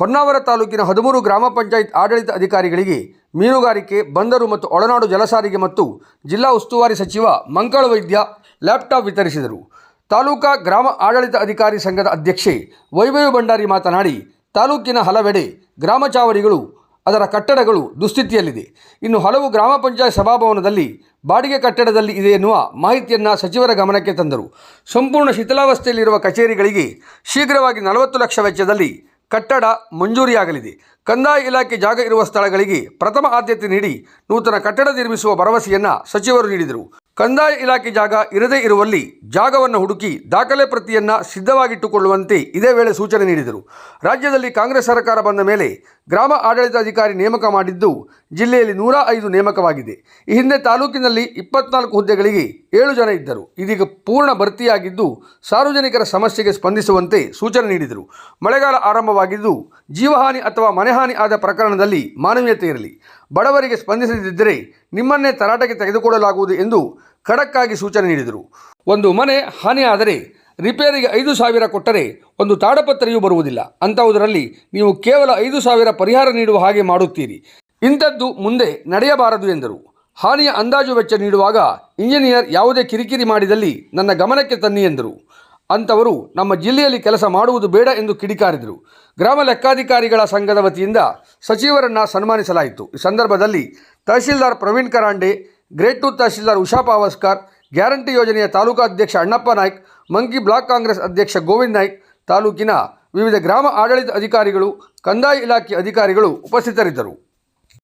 ಹೊನ್ನಾವರ ತಾಲೂಕಿನ ಹದಿಮೂರು ಗ್ರಾಮ ಪಂಚಾಯತ್ ಆಡಳಿತ ಅಧಿಕಾರಿಗಳಿಗೆ ಮೀನುಗಾರಿಕೆ, ಬಂದರು ಮತ್ತು ಒಳನಾಡು ಜಲಸಾರಿಗೆ ಮತ್ತು ಜಿಲ್ಲಾ ಉಸ್ತುವಾರಿ ಸಚಿವ ಮಂಗಳ ವೈದ್ಯ ಲ್ಯಾಪ್ಟಾಪ್ ವಿತರಿಸಿದರು. ತಾಲೂಕಾ ಗ್ರಾಮ ಆಡಳಿತ ಅಧಿಕಾರಿ ಸಂಘದ ಅಧ್ಯಕ್ಷೆ ವೈಭವ ಭಂಡಾರಿ ಮಾತನಾಡಿ, ತಾಲೂಕಿನ ಹಲವೆಡೆ ಗ್ರಾಮ ಚಾವಡಿಗಳು, ಅದರ ಕಟ್ಟಡಗಳು ದುಸ್ಥಿತಿಯಲ್ಲಿದೆ. ಇನ್ನು ಹಲವು ಗ್ರಾಮ ಪಂಚಾಯತ್ ಸಭಾಭವನದಲ್ಲಿ ಬಾಡಿಗೆ ಕಟ್ಟಡದಲ್ಲಿ ಇದೆ ಎನ್ನುವ ಮಾಹಿತಿಯನ್ನು ಸಚಿವರ ಗಮನಕ್ಕೆ ತಂದರು. ಸಂಪೂರ್ಣ ಶಿಥಿಲಾವಸ್ಥೆಯಲ್ಲಿರುವ ಕಚೇರಿಗಳಿಗೆ ಶೀಘ್ರವಾಗಿ ನಲವತ್ತು ಲಕ್ಷ ವೆಚ್ಚದಲ್ಲಿ ಕಟ್ಟಡ ಮಂಜೂರಿಯಾಗಲಿದೆ. ಕಂದಾಯ ಇಲಾಖೆ ಜಾಗ ಇರುವ ಸ್ಥಳಗಳಿಗೆ ಪ್ರಥಮ ಆದ್ಯತೆ ನೀಡಿ ನೂತನ ಕಟ್ಟಡ ನಿರ್ಮಿಸುವ ಭರವಸೆಯನ್ನು ಸಚಿವರು ನೀಡಿದರು. ಕಂದಾಯ ಇಲಾಖೆ ಜಾಗ ಇರದೇ ಇರುವಲ್ಲಿ ಜಾಗವನ್ನು ಹುಡುಕಿ ದಾಖಲೆ ಪ್ರತಿಯನ್ನು ಸಿದ್ಧವಾಗಿಟ್ಟುಕೊಳ್ಳುವಂತೆ ಇದೇ ವೇಳೆ ಸೂಚನೆ ನೀಡಿದರು. ರಾಜ್ಯದಲ್ಲಿ ಕಾಂಗ್ರೆಸ್ ಸರ್ಕಾರ ಬಂದ ಮೇಲೆ ಗ್ರಾಮ ಆಡಳಿತಾಧಿಕಾರಿ ನೇಮಕ ಮಾಡಿದ್ದು ಜಿಲ್ಲೆಯಲ್ಲಿ ನೂರ ಐದು ನೇಮಕವಾಗಿದೆ. ಈ ಹಿಂದೆ ತಾಲೂಕಿನಲ್ಲಿ ಇಪ್ಪತ್ನಾಲ್ಕು ಹುದ್ದೆಗಳಿಗೆ ಏಳು ಜನ ಇದ್ದರು. ಇದೀಗ ಪೂರ್ಣ ಭರ್ತಿಯಾಗಿದ್ದು ಸಾರ್ವಜನಿಕರ ಸಮಸ್ಯೆಗೆ ಸ್ಪಂದಿಸುವಂತೆ ಸೂಚನೆ ನೀಡಿದರು. ಮಳೆಗಾಲ ಆರಂಭವಾಗಿದ್ದು ಜೀವಹಾನಿ ಅಥವಾ ಮನೆಹಾನಿ ಆದ ಪ್ರಕರಣದಲ್ಲಿ ಮಾನವೀಯತೆ ಇರಲಿ. ಬಡವರಿಗೆ ಸ್ಪಂದಿಸದಿದ್ದರೆ ನಿಮ್ಮನ್ನೇ ತರಾಟೆಗೆ ತೆಗೆದುಕೊಳ್ಳಲಾಗುವುದು ಎಂದು ಖಡಕ್ಕಾಗಿ ಸೂಚನೆ ನೀಡಿದರು. ಒಂದು ಮನೆ ಹಾನಿಯಾದರೆ ರಿಪೇರಿಗೆ ಐದು ಸಾವಿರ ಕೊಟ್ಟರೆ ಒಂದು ತಾಡಪತ್ರೆಯೂ ಬರುವುದಿಲ್ಲ. ಅಂಥವುದರಲ್ಲಿ ನೀವು ಕೇವಲ ಐದು ಸಾವಿರ ಪರಿಹಾರ ನೀಡುವ ಹಾಗೆ ಮಾಡುತ್ತೀರಿ. ಇಂಥದ್ದು ಮುಂದೆ ನಡೆಯಬಾರದು ಎಂದರು. ಹಾನಿಯ ಅಂದಾಜು ವೆಚ್ಚ ನೀಡುವಾಗ ಇಂಜಿನಿಯರ್ ಯಾವುದೇ ಕಿರಿಕಿರಿ ಮಾಡಿದಲ್ಲಿ ನನ್ನ ಗಮನಕ್ಕೆ ತನ್ನಿ ಎಂದರು. ಅಂಥವರು ನಮ್ಮ ಜಿಲ್ಲೆಯಲ್ಲಿ ಕೆಲಸ ಮಾಡುವುದು ಬೇಡ ಎಂದು ಕಿಡಿಕಾರಿದರು. ಗ್ರಾಮ ಲೆಕ್ಕಾಧಿಕಾರಿಗಳ ಸಂಘದ ವತಿಯಿಂದ ಸಚಿವರನ್ನು ಸನ್ಮಾನಿಸಲಾಯಿತು. ಈ ಸಂದರ್ಭದಲ್ಲಿ tahsildar Praveen Karande, grade two tahsildar Usha Pawaskar, guarantee ಯೋಜನೆಯ ತಾಲೂಕಾ ಅಧ್ಯಕ್ಷ ಅಣ್ಣಪ್ಪ ನಾಯ್ಕ್, ಮಂಕಿ ಬ್ಲಾಕ್ ಕಾಂಗ್ರೆಸ್ ಅಧ್ಯಕ್ಷ ಗೋವಿಂದ್ ನಾಯ್ಕ್, ತಾಲೂಕಿನ ವಿವಿಧ ಗ್ರಾಮ ಆಡಳಿತ ಅಧಿಕಾರಿಗಳು, ಕಂದಾಯ ಇಲಾಖೆ ಅಧಿಕಾರಿಗಳು ಉಪಸ್ಥಿತರಿದ್ದರು.